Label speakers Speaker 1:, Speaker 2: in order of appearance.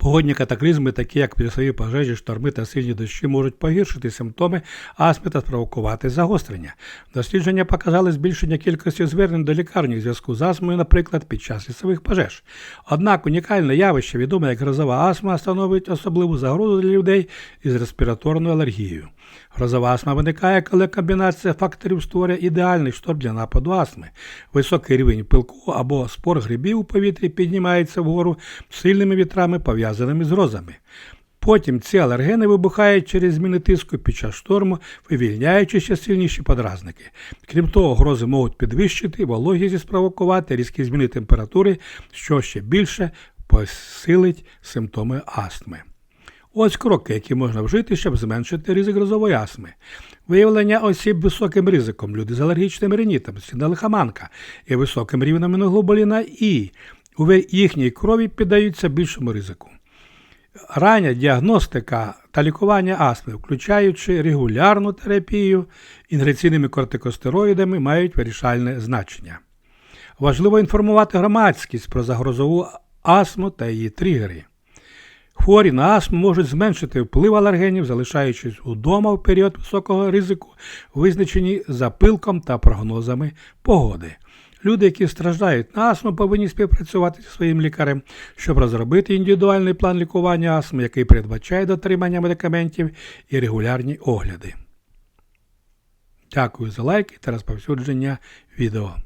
Speaker 1: Погодні катаклізми, такі як лісові пожежі, шторми та сильні дощі, можуть погіршити симптоми астми та спровокувати загострення. Дослідження показали збільшення кількості звернень до лікарні в зв'язку з астмою, наприклад, під час лісових пожеж. Однак унікальне явище, відоме як грозова астма, становить особливу загрозу для людей із респіраторною алергією. Грозова астма виникає, коли комбінація факторів створює ідеальний шторм для нападу астми. Високий рівень пилку або спор грибів у повітрі піднімається вгору сильними вітрами, пов'язаними з грозами. Потім ці алергени вибухають через зміни тиску під час шторму, вивільняючи ще сильніші подразники. Крім того, грози можуть підвищити вологість і спровокувати різкі зміни температури, що ще більше посилить симптоми астми. Ось кроки, які можна вжити, щоб зменшити ризик грозової астми. Виявлення осіб високим ризиком, люди з алергічним ринітом, сіна і високим рівнем імуноглобуліна І у їхній крові піддаються більшому ризику. Рання діагностика та лікування астми, включаючи регулярну терапію інгаляційними кортикостероїдами, мають вирішальне значення. Важливо інформувати громадськість про загрозову астму та її тригери. Хворі на астму можуть зменшити вплив алергенів, залишаючись удома в період високого ризику, визначені запилком та прогнозами погоди. Люди, які страждають на астму, повинні співпрацювати зі своїм лікарем, щоб розробити індивідуальний план лікування астми, який передбачає дотримання медикаментів і регулярні огляди. Дякую за лайки та розповсюдження відео.